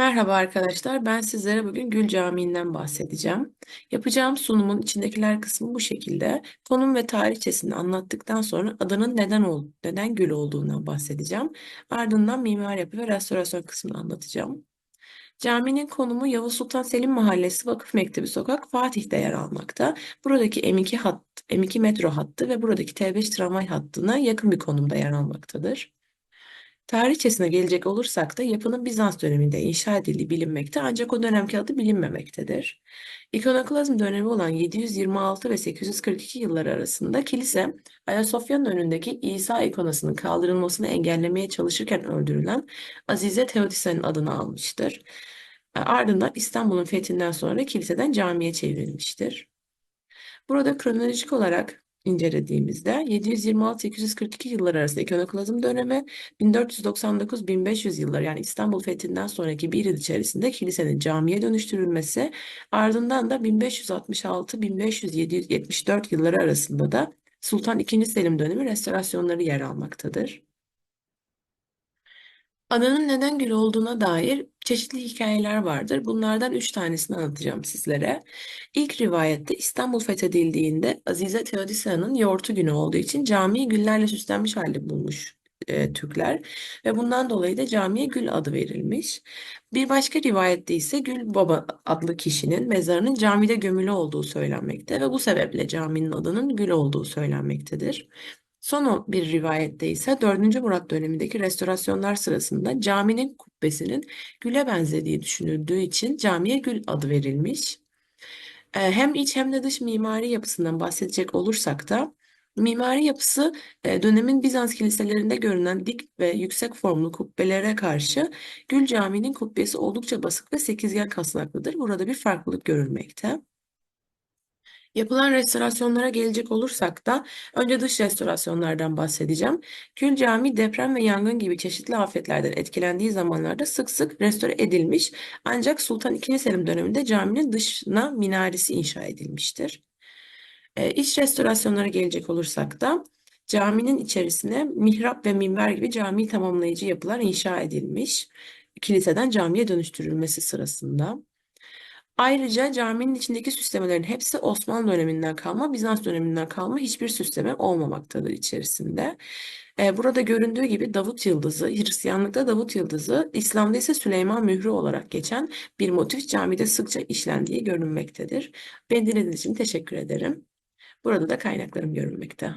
Merhaba arkadaşlar, ben sizlere bugün Gül Camii'nden bahsedeceğim. Yapacağım sunumun içindekiler kısmı bu şekilde. Konum ve tarihçesini anlattıktan sonra adının neden ol neden Gül olduğundan bahsedeceğim. Ardından mimar yapı ve restorasyon kısmını anlatacağım. Caminin konumu Yavuz Sultan Selim Mahallesi Vakıf Mektebi Sokak Fatih'te yer almakta. Buradaki M2 hat, M2 metro hattı ve buradaki T5 tramvay hattına yakın bir konumda yer almaktadır. Tarihçesine gelecek olursak da yapının Bizans döneminde inşa edildiği bilinmekte ancak o dönemki adı bilinmemektedir. İkonoklazm dönemi olan 726 ve 842 yılları arasında kilise Ayasofya'nın önündeki İsa ikonasının kaldırılmasını engellemeye çalışırken öldürülen Azize Teodisa'nın adını almıştır. Ardından İstanbul'un fethinden sonra kiliseden camiye çevrilmiştir. Burada kronolojik olarak incelediğimizde 726-842 yıllar arasında ikonoklazm dönemi 1499-1500 yıllar yani İstanbul fethinden sonraki bir yıl içerisinde kilisenin camiye dönüştürülmesi ardından da 1566-1574 yılları arasında da Sultan II. Selim dönemi restorasyonları yer almaktadır. Adanın neden gül olduğuna dair çeşitli hikayeler vardır. Bunlardan üç tanesini anlatacağım sizlere. İlk rivayette İstanbul fethedildiğinde Azize Teodisa'nın yoğurtu günü olduğu için camiyi güllerle süslenmiş halde bulmuş e, Türkler ve bundan dolayı da camiye Gül adı verilmiş. Bir başka rivayette ise Gül Baba adlı kişinin mezarının camide gömülü olduğu söylenmekte ve bu sebeple caminin adının Gül olduğu söylenmektedir. Son bir rivayette ise 4. Murat dönemindeki restorasyonlar sırasında caminin kubbesinin güle benzediği düşünüldüğü için camiye gül adı verilmiş. Ee, hem iç hem de dış mimari yapısından bahsedecek olursak da mimari yapısı e, dönemin Bizans kiliselerinde görünen dik ve yüksek formlu kubbelere karşı Gül Camii'nin kubbesi oldukça basık ve sekizgen kasnaklıdır. Burada bir farklılık görülmekte. Yapılan restorasyonlara gelecek olursak da önce dış restorasyonlardan bahsedeceğim. Kül Cami deprem ve yangın gibi çeşitli afetlerden etkilendiği zamanlarda sık sık restore edilmiş ancak Sultan II. Selim döneminde caminin dışına minaresi inşa edilmiştir. E, iç restorasyonlara gelecek olursak da caminin içerisine mihrap ve minber gibi cami tamamlayıcı yapılar inşa edilmiş. Kiliseden camiye dönüştürülmesi sırasında. Ayrıca caminin içindeki süslemelerin hepsi Osmanlı döneminden kalma, Bizans döneminden kalma hiçbir süsleme olmamaktadır içerisinde. Ee, burada göründüğü gibi Davut Yıldızı, Hristiyanlıkta Davut Yıldızı, İslam'da ise Süleyman Mührü olarak geçen bir motif camide sıkça işlendiği görünmektedir. Beni dinlediğiniz için teşekkür ederim. Burada da kaynaklarım görünmekte.